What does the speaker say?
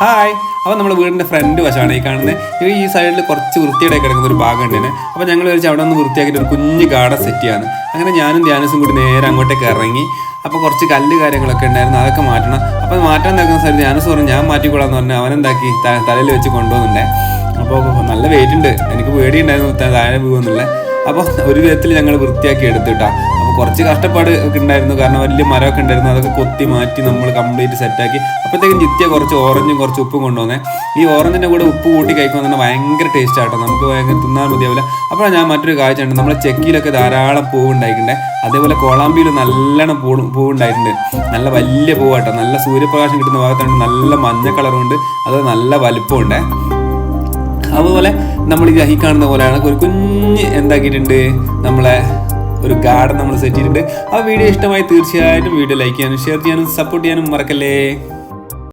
Hi അപ്പോൾ നമ്മുടെ വീടിന്റെ ഫ്രണ്ട് വശമാണ് ഈ കാണുന്നത്. ഈ സൈഡിൽ കുറച്ച് വൃത്തിയുടെ കിടക്കുന്ന ഒരു ഭാഗം ഉണ്ട് അപ്പോൾ ഞങ്ങൾ വെച്ച് അവിടെ ഒന്ന് വൃത്തിയാക്കിയിട്ട് ഒരു കുഞ്ഞ് ഗാർഡൻ സെറ്റ് ചെയ്യാണ് അങ്ങനെ ഞാനും ധ്യാനസും കൂടി നേരെ അങ്ങോട്ടേക്ക് ഇറങ്ങി. അപ്പോൾ കുറച്ച് കല്ല് കാര്യങ്ങളൊക്കെ ഉണ്ടായിരുന്നു. അതൊക്കെ മാറ്റണം. അപ്പോൾ മാറ്റാൻ നിൽക്കുന്ന സ്ഥലത്ത് ധ്യാനസ് പറഞ്ഞു ഞാൻ മാറ്റിക്കൊള്ളാന്ന് പറഞ്ഞു അവനെന്താക്കി തലയിൽ വെച്ച് കൊണ്ടുപോകുന്നുണ്ടേ. അപ്പോൾ നല്ല വെയിറ്റ് ഉണ്ട്. എനിക്ക് പേടിയുണ്ടായിരുന്നു. താഴെ പോകുന്നില്ല അപ്പോൾ ഒരു വിധത്തിൽ ഞങ്ങൾ വൃത്തിയാക്കി എടുത്തിട്ടാണ് കുറച്ച് കഷ്ടപ്പാട് ഒക്കെ ഉണ്ടായിരുന്നു. കാരണം വലിയ മരമൊക്കെ ഉണ്ടായിരുന്നു. അതൊക്കെ കൊത്തി മാറ്റി നമ്മൾ കംപ്ലീറ്റ് സെറ്റാക്കി അപ്പോഴത്തേക്കും ജിത്തിയ കുറച്ച് ഓറഞ്ചും കുറച്ച് ഉപ്പും കൊണ്ടുവന്നേ. ഈ ഓറഞ്ചിന്റെ കൂടെ ഉപ്പ് കൂട്ടി കഴിക്കുമ്പോൾ തന്നെ ഭയങ്കര ടേസ്റ്റ് ആട്ടോ. നമുക്ക് ഭയങ്കര തിന്നാൻ മതിയാവില്ല. അപ്പോൾ ഞാൻ മറ്റൊരു കാഴ്ച ഉണ്ട് നമ്മളെ ചെക്കിയിലൊക്കെ ധാരാളം പൂവ് ഉണ്ടായിട്ടുണ്ട്. അതേപോലെ കോളാമ്പിയിൽ നല്ലോണം പൂ പൂവുണ്ടായിട്ടുണ്ട്. നല്ല വലിയ പൂവാട്ടോ. നല്ല സൂര്യപ്രകാശം കിട്ടുന്ന ഭാഗത്താണ് നല്ല മഞ്ഞ കളറുണ്ട് അത് നല്ല വലിപ്പമുണ്ട്. അതുപോലെ നമ്മൾ ഈ കാണുന്ന പോലെയാണ് ഒരു കുഞ്ഞ് എന്താക്കിയിട്ടുണ്ട്. നമ്മളെ ഒരു ഗാർഡൻ നമ്മൾ സെറ്റ് ചെയ്തിട്ടുണ്ട്. ആ വീഡിയോ ഇഷ്ടമായി തീർച്ചയായിട്ടും വീഡിയോ ലൈക്ക് ചെയ്യാനും ഷെയർ ചെയ്യാനും സപ്പോർട്ട് ചെയ്യാനും മറക്കല്ലേ?